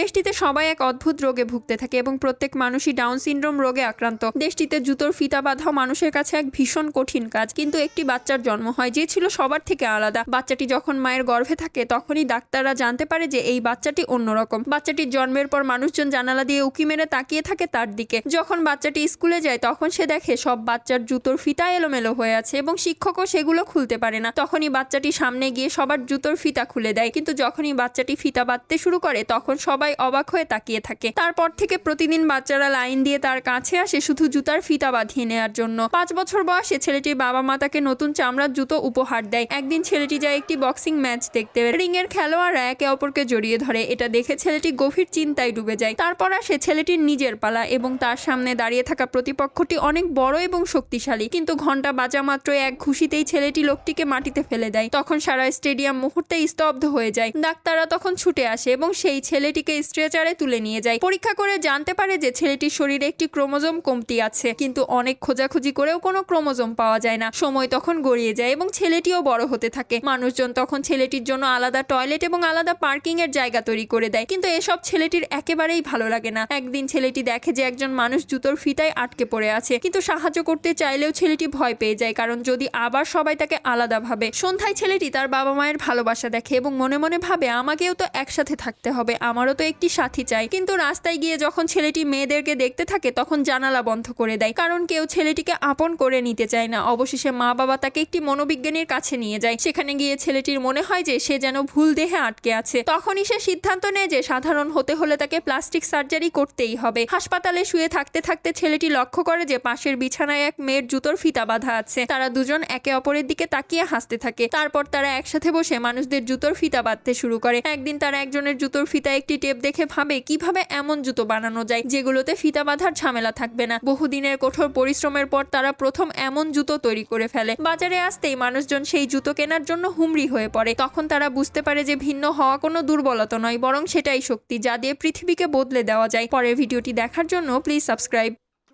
দেশটিতে সবাই এক অদ্ভুত রোগে ভুগতে থাকে এবং প্রত্যেক মানুষই ডাউন সিনড্রোম রোগে আক্রান্ত। দেশটিতে জুতোর ফিতা বাঁধাও মানুষের কাছে এক ভীষণ কঠিন কাজ। কিন্তু একটি বাচ্চার জন্ম হয় যে ছিল সবার থেকে আলাদা। বাচ্চাটি যখন মায়ের গর্ভে থাকে, তখনই ডাক্তাররা জানতে পারে যে এই বাচ্চাটি অন্যরকম। বাচ্চাটির জন্মের পর মানুষজন জানালা দিয়ে উকি মেরে তাকিয়ে থাকে তার দিকে। যখন বাচ্চাটি স্কুলে যায়, তখন সে দেখে সব বাচ্চার জুতোর ফিতা এলোমেলো হয়ে আছে এবং শিক্ষকও সেগুলো খুলতে পারে না। তখনই বাচ্চাটি সামনে গিয়ে সবার জুতোর ফিতা খুলে দেয়। কিন্তু যখনই বাচ্চাটি ফিতা বাঁধতে শুরু করে, তখন সবাই অবাক হয়ে তাকিয়ে থাকে। তারপর থেকে প্রতিদিন বাচ্চারা লাইন দিয়ে তার কাছে আসে শুধু জুতার ফিতা বাঁধিয়ে নেওয়ার জন্য। পাঁচ বছর বয়সে ছেলেটির বাবা মা তাকে নতুন চামড়ার জুতো উপহার দেয়। একদিন ছেলেটি যায় একটি বক্সিং ম্যাচ দেখতে। রিং এর খেলোয়াড়রা একে অপরকে জড়িয়ে ধরে। এটা দেখে ছেলেটি গভীর চিন্তায় ডুবে যায়। তারপর আসে ছেলেটির নিজের পালা এবং তার সামনে দাঁড়িয়ে থাকা প্রতিপক্ষটি অনেক বড় এবং শক্তিশালী। কিন্তু ঘণ্টা বাজা মাত্র এক ঘুষিতেই ছেলেটি লোকটিকে মাটিতে ফেলে দেয়। তখন সারা স্টেডিয়াম মুহূর্তে স্তব্ধ হয়ে যায়। ডাক্তাররা তখন ছুটে আসে এবং সেই ছেলেটিকে স্ট্রেচারে তুলে নিয়ে যায়। পরীক্ষা করে জানতে পারে যে ছেলেটির শরীরে একটি ক্রোমোজোম কমতি আছে, কিন্তু অনেক খোঁজাখুঁজি করেও কোনো ক্রোমোজোম পাওয়া যায় না। সময় তখন গড়িয়ে যায় এবং ছেলেটিও বড় হতে থাকে। মানুষজন তখন ছেলেটির জন্য আলাদা টয়লেট এবং আলাদা পার্কিং এর জায়গা তৈরি করে দেয়, কিন্তু এসব ছেলেটির একেবারেই ভালো লাগে না। একদিন ছেলেটি দেখে যে একজন মানুষ জুতোর ফিতায় আটকে পড়ে আছে, কিন্তু সাহায্য করতে চাইলেও ছেলেটি ভয় পেয়ে যায়, কারণ যদি আবার সবাই তাকে আলাদা ভাবে। সন্ধ্যায় ছেলেটি তার বাবা মায়ের ভালোবাসা দেখে এবং মনে মনে ভাবে, আমাকেও তো একসাথে থাকতে হবে, আমারও তো একটি সাথী চাই কিন্তু রাস্তায় গিয়ে যখন ছেলেটি মেয়েদেরকে দেখতে থাকে, তখন জানালা বন্ধ করে দেয়। কারণ কেউ ছেলেটিকে আপন করে নিতে চায় না। অবশেষে মা বাবা তাকে একটি মনোবিজ্ঞানীর কাছে নিয়ে যায়। সেখানে গিয়ে ছেলেটির মনে হয় যে, সে যেন ভুল দেহে আটকে আছে। তখনই সে সিদ্ধান্ত নেয় যে, সাধারণ হতে হলে তাকে প্লাস্টিক সার্জারি করতেই হবে। হাসপাতালে শুয়ে থাকতে থাকতে ছেলেটি লক্ষ্য করে যে, পাশের বিছানায় এক মেয়ের জুতোর ফিতা বাঁধা আছে। তারা দুজন একে অপরের দিকে তাকিয়ে হাসতে থাকে। তারপর তারা একসাথে বসে মানুষদের জুতোর ফিতা বাঁধতে শুরু করে। একদিন তারা একজনের জুতোর ফিতা একটি টেপ দেখে ভাবে, কীভাবে এমন জুতো বানানো যায় যেগুলোতে ফিতা বাঁধার ঝামেলা থাকবে না? বহুদিনের কঠোর পরিশ্রমের পর তারা প্রথম এমন জুতো তৈরি করে ফেলে। বাজারে আসতেই মানুষজন সেই জুতো কেনার জন্য হুমড়ি হয়ে পড়ে। তখন তারা বুঝতে পারে যে ভিন্ন হওয়া কোনো দুর্বলতা নয়, বরং সেটাই শক্তি যা দিয়ে পৃথিবীকে বদলে দেওয়া যায়। পরের ভিডিওটি দেখার জন্য প্লিজ সাবস্ক্রাইব।